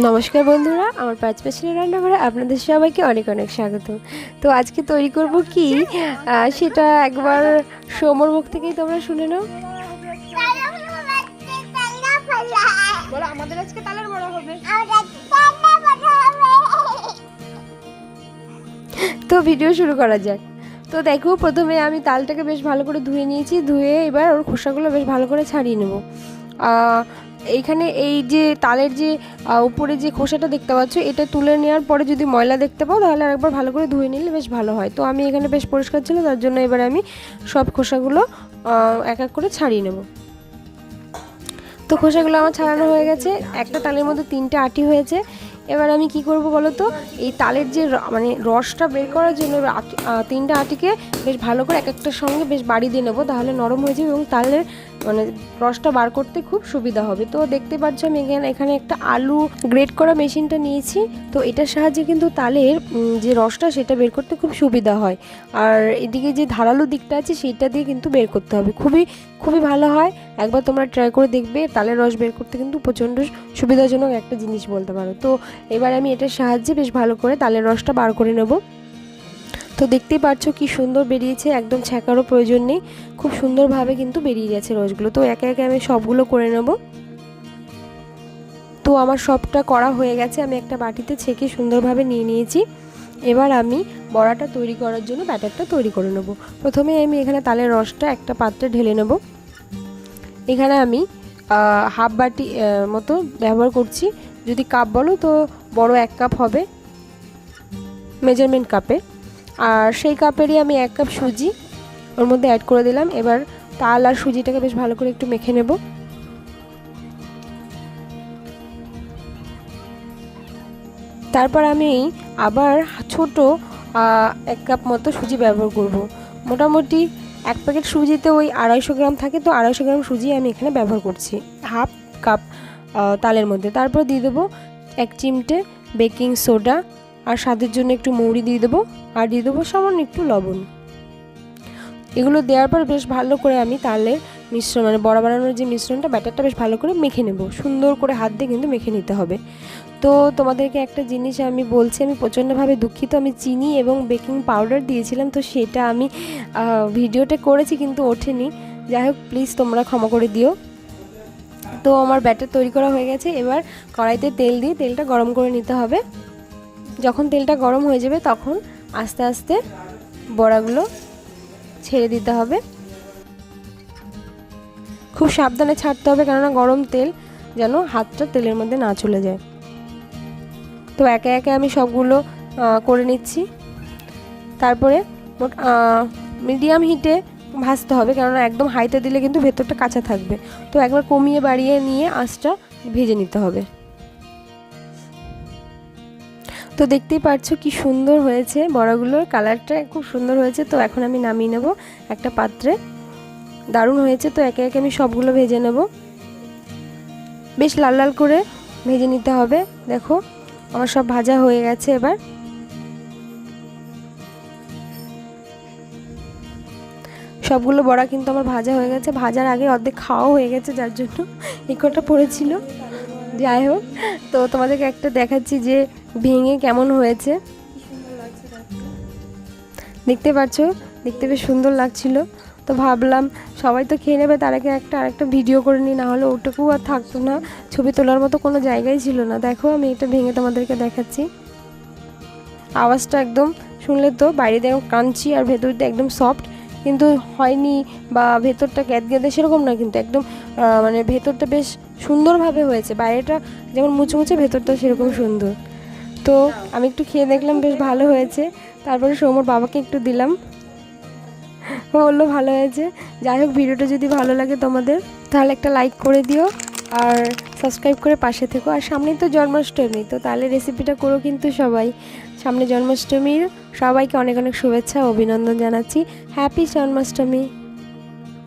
নমস্কার বন্ধুরা আমার পাঁচ পাঁচের রান্নাঘরে আপনাদের সবাইকে অনেক অনেক স্বাগত। তো আজকে তৈরি করব কি? সেটা একবার সোমর মুখ থেকেই তোমরা শুনে নাও। আমাদের আজকে তালের বড়া হবে। তো ভিডিও শুরু করা যাক। তো দেখো প্রথমে আমি তালটাকে বেশ ভালো করে ধুয়ে নিয়েছি ধুয়ে এবার ওর খোসাগুলো বেশ ভালো করে ছাড়িয়ে নেব। এইখানে এই যে তালের যে উপরে যে খোসাটা দেখতে পাচ্ছ, এটা তুলে নেওয়ার পরে যদি ময়লা দেখতে পাও, তাহলে আরেকবার ভালো করে ধুয়ে নিলে বেশ ভালো হয়। তো আমি এখানে বেশ পরিষ্কার ছিল, তার জন্য এবার আমি সব খোসাগুলো এক এক করে ছাড়িয়ে নেব। তো খোসাগুলো আমার ছাড়ানো হয়ে গেছে। একটা তালের মধ্যে তিনটে আটি হয়েছে। এবার আমি কি করব বলো তো? এই তালের যে মানে রসটা বের করার জন্য তিনটে আটিকে বেশ ভালো করে এক একটার সঙ্গে বেশ বাড়ি দিয়ে নেব, তাহলে নরম হয়ে যাবে এবং তালের মানে রসটা বার করতে খুব সুবিধা হবে। তো দেখতে পাচ্ছ আমি এখানে এখানে একটা আলু গ্রেট করা মেশিনটা নিয়েছি। তো এটার সাহায্যে কিন্তু তালের যে রসটা সেটা বের করতে খুব সুবিধা হয়। আর এদিকে যে ধারালো দিকটা আছে সেইটা দিয়ে কিন্তু বের করতে হবে। খুবই খুবই ভালো হয়। একবার তোমরা ট্রাই করে দেখবে, তালের রস বের করতে কিন্তু প্রচণ্ড সুবিধাজনক একটা জিনিস বলতে পারো। তো এবার আমি এটার সাহায্যে বেশ ভালো করে তালের রসটা বার করে নেব। তো দেখতেই পাচ্ছ কি সুন্দর বেরিয়েছে, একদম ছ্যাঁকারও প্রয়োজন নেই। খুব সুন্দরভাবে কিন্তু বেরিয়ে গেছে রসগুলো। তো একে একে আমি সবগুলো করে নেব। তো আমার সবটা করা হয়ে গেছে, আমি একটা বাটিতে ছেঁকে সুন্দরভাবে নিয়ে নিয়েছি। এবার আমি বড়াটা তৈরি করার জন্য ব্যাটারটা তৈরি করে নেব। প্রথমে আমি এখানে তালের রসটা একটা পাত্রে ঢেলে নেব। এখানে আমি হাফ বাটি মতো ব্যবহার করছি। যদি কাপ বলো তো বড় এক কাপ হবে। মেজারমেন্ট কাপে আর সেই কাপেরই আমি এক কাপ সুজি ওর মধ্যে অ্যাড করে দিলাম। এবার তাল আর সুজিটাকে বেশ ভালো করে একটু মেখে নেব। তারপর আমি আবার ছোট এক কাপ মতো সুজি ব্যবহার করব। মোটামুটি এক প্যাকেট সুজিতে ওই আড়াইশো গ্রাম থাকে, তো আড়াইশো গ্রাম সুজি আমি এখানে ব্যবহার করছি। হাফ কাপ তালের মধ্যে। তারপর দিয়ে দেবো এক চিমটে বেকিং সোডা আর স্বাদের জন্য একটু মৌরি দিয়ে দেবো আর দিয়ে দেবো সামান্য একটু লবণ। এগুলো দেওয়ার পর বেশ ভালো করে আমি তালের মিশ্রণ মানে বড়া বানানোর যে মিশ্রণটা, ব্যাটারটা বেশ ভালো করে মেখে নেব। সুন্দর করে হাত দিয়ে কিন্তু মেখে নিতে হবে। তো তোমাদেরকে একটা জিনিস আমি বলছি, আমি প্রচণ্ডভাবে দুঃখিত, আমি চিনি এবং বেকিং পাউডার দিয়েছিলাম, তো সেটা আমি ভিডিওটা করেছি কিন্তু ওঠেনি। যাই হোক প্লিজ তোমরা ক্ষমা করে দিও। তো আমার ব্যাটার তৈরি করা হয়ে গেছে, এবার কড়াইতে তেল দিয়ে তেলটা গরম করে নিতে হবে। যখন তেলটা গরম হয়ে যাবে, তখন আস্তে আস্তে বড়াগুলো ছেড়ে দিতে হবে। খুব সাবধানে ছাড়তে হবে, কেননা গরম তেল যেন হাতটা তেলের মধ্যে না চলে যায়। তো একে একে আমি সবগুলো করে নিচ্ছি। তারপরে মিডিয়াম হিটে ভাজতে হবে, কেননা একদম হাইতে দিলে কিন্তু ভেতরটা কাঁচা থাকবে। তো একবার কমিয়ে বাড়িয়ে নিয়ে আঁচটা ভেজে নিতে হবে। তো দেখতেই পারছ কি সুন্দর হয়েছে বড়াগুলোর কালারটা, খুব সুন্দর হয়েছে। তো এখন আমি নামিয়ে নেব একটা পাত্রে। দারুণ হয়েছে, তো একে একে আমি সবগুলো ভেজে নেব। বেশ লাল লাল করে ভেজে নিতে হবে, দেখো। আমার সব ভাজা হয়ে গেছে এবার। সবগুলো বড়া কিন্তু আমার ভাজা হয়ে গেছে। ভাজার আগে অর্ধেক খাওয়া হয়ে গেছে, যার জন্য এই কটা পড়েছিল। যাই হোক, তো তোমাদেরকে একটা দেখাচ্ছি যে ভেঙে কেমন হয়েছে। দেখতে পাচ্ছ? দেখতে বেশ সুন্দর লাগছিল। তো ভাবলাম সবাই তো খেয়ে নেবে, তার আগে একটা আরেকটা ভিডিও করে নিই না হলে ওটুকু আর থাকতো না। ছবি তোলার মতো কোনো জায়গাই ছিল না। দেখো, আমি এটা ভেঙে তোমাদেরকে দেখাচ্ছি। আওয়াজটা একদম শুনলে তো বাইরে দেখো কাঞ্চি আর ভেতরটা একদম সফট কিন্তু হয়নি বা ভেতরটা গ্যাদ গ্যাদে সেরকম না, কিন্তু একদম মানে ভেতরটা বেশ সুন্দরভাবে হয়েছে। বাইরেটা যেমন মুচমুচে ভেতরটা সেরকম সুন্দর। তো আমি একটু খেয়ে দেখলাম, বেশ ভালো হয়েছে। তারপরে সৌমর বাবাকে একটু দিলাম। বলল ভালো হয়েছে। যাই হোক, ভিডিওটা যদি ভালো লাগে তোমাদের, তাহলে একটা লাইক করে দিও আর সাবস্ক্রাইব করে পাশে থেকো। আর সামনেই তো জন্মাষ্টমী, তো তাহলে রেসিপিটা করো কিন্তু সবাই। সামনে জন্মাষ্টমীর সবাইকে অনেক অনেক শুভেচ্ছা অভিনন্দন জানাচ্ছি। হ্যাপি জন্মাষ্টমী!